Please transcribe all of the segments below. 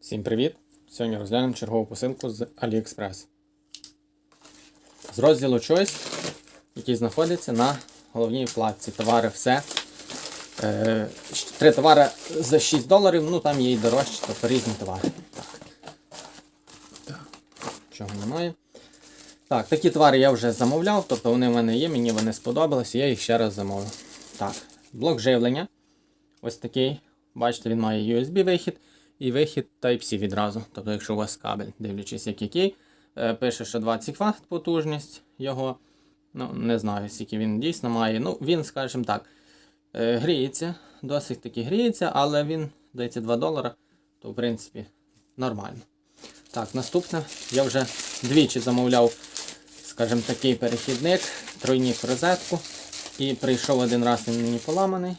Всім привіт! Сьогодні розглянемо чергову посилку з AliExpress. З розділу Choice, який знаходиться на головній вкладці. Товари все. Е, Три товари за 6 доларів, ну там є і дорожчі, тобто різні товари. Так. Чого немає. Так, такі товари я вже замовляв, тобто вони в мене є, мені вони сподобалися, я їх ще раз замовив. Так, блок живлення. Ось такий. Бачите, він має USB-вихід і вихід Type-C відразу. Тобто, якщо у вас кабель, дивлячись, як який, е, пише, що 20 Вт потужність його. Ну, не знаю, скільки він дійсно має. Ну, він, скажімо так, е, гріється, досить таки гріється, але він дається 2 долара, то в принципі нормально. Так, наступне, я вже двічі замовляв, скажімо, такий перехідник, тройник розетку. І прийшов один раз він мені поламаний.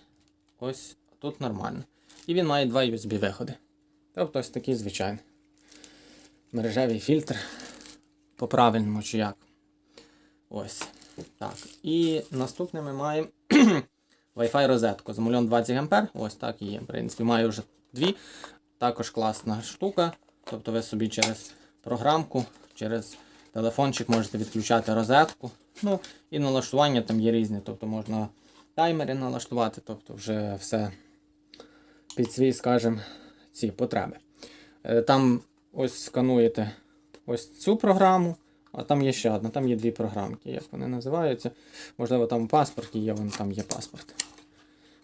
Ось тут нормально. І він має два USB виходи. Тобто ось такий звичайний. Мережевий фільтр. По правильному чи як. Ось. Так. І наступне ми маємо Wi-Fi розетку. Замовлен 20 А. Ось так і є. В принципі, маю вже дві. Також класна штука. Тобто ви собі через програмку, через телефончик можете відключати розетку. Ну, і налаштування там є різні. Тобто можна таймери налаштувати, тобто вже все під свій, скажімо, ці потреби. Е, Там ось скануєте ось цю програму, а там є ще одна, там є дві програмки, як вони називаються. Можливо, там у паспорті є, вон там є паспорт.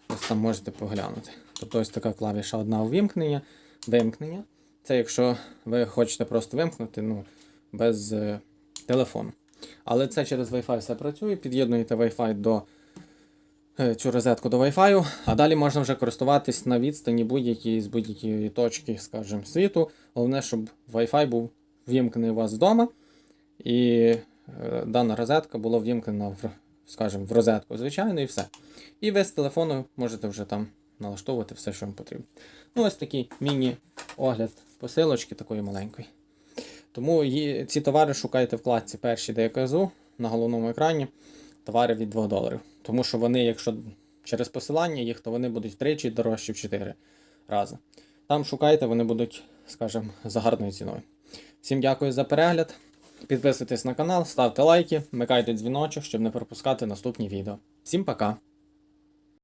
Ось там можете поглянути. Тобто ось така клавіша одна увімкнення, вимкнення. Це якщо ви хочете просто вимкнути ну, без е, телефону. Але це через Wi-Fi все працює. Під'єднуєте Wi-Fi до цю розетку до Wi-Fi, а далі можна вже користуватись на відстані будь-якій з будь-якої точки, скажімо, світу. Головне, щоб Wi-Fi був вімкнений у вас вдома, і е, дана розетка була вімкнена в, скажімо, в розетку, звичайно, і все. І ви з телефону можете вже там налаштовувати все, що вам потрібно. Ну, ось такий міні-огляд посилочки такої маленької. Тому ці товари шукайте в вкладці перші, де я кажу, на головному екрані. Товари від 2 доларів. Тому що вони, якщо через посилання їх, то вони будуть втричі дорожчі в 4 рази. Там шукайте, вони будуть, скажімо, за гарною ціною. Всім дякую за перегляд. Підписуйтесь на канал, ставте лайки, вмикайте дзвіночок, щоб не пропускати наступні відео. Всім пока!